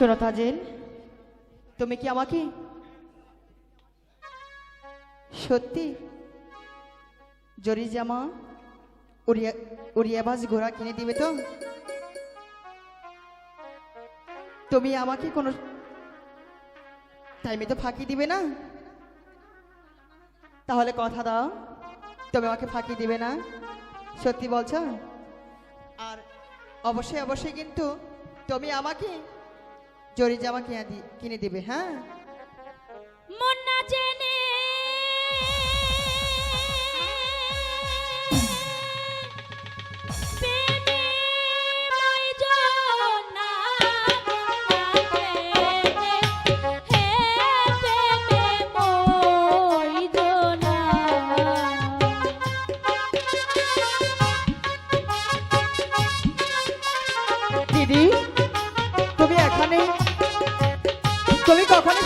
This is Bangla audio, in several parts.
শোনো তাজেল তুমি কি আমাকে? সত্যি? জরি জামা, উড়িয়া উড়িয়াবাজ ঘোড়া কিনে দিবে তো? তুমি আমাকে কোনো টাইমে তো ফাঁকি দিবে না? তাহলে কথা দাও, তুমি আমাকে ফাঁকি দিবে না? সত্যি বলছো? আর অবশ্যই অবশ্যই কিন্তু তুমি আমাকে জরি জামা কিনে দি কিনে দিবে হ্যাঁ তুমি কখন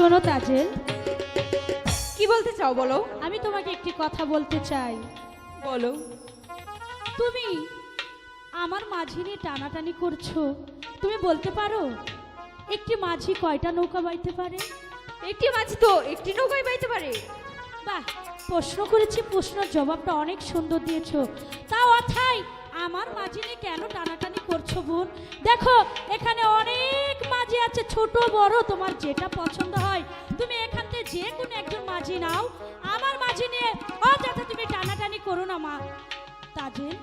শোনো তাজেল। কি বলতে চাও বলো? আমি তোমাকে একটি কথা বলতে চাই। বলো। তুমি আমার মাঝি নিয়ে টানাটানি করছ। তুমি বলতে পারো একটি মাঝি কয়টা নৌকা বাইতে পারে? একটি মাঝি তো একটি নৌকায় বাইতে পারে। বাহ প্রশ্ন করেছি প্রশ্নের জবাবটা অনেক সুন্দর দিয়েছ। তাও অথাই আমার মাঝি নিয়ে কেন টানাটানি করছ বোন? দেখো, এখানে অনেক মাঝি আছে, ছোট, বড়, তোমার যেটা পছন্দ হয়। তুমি এখান থেকে যে কোনো একজন মাঝি নাও। আমার মাঝি নিয়ে অযথা তুমি টানাটানি করো না, মা। তাজেল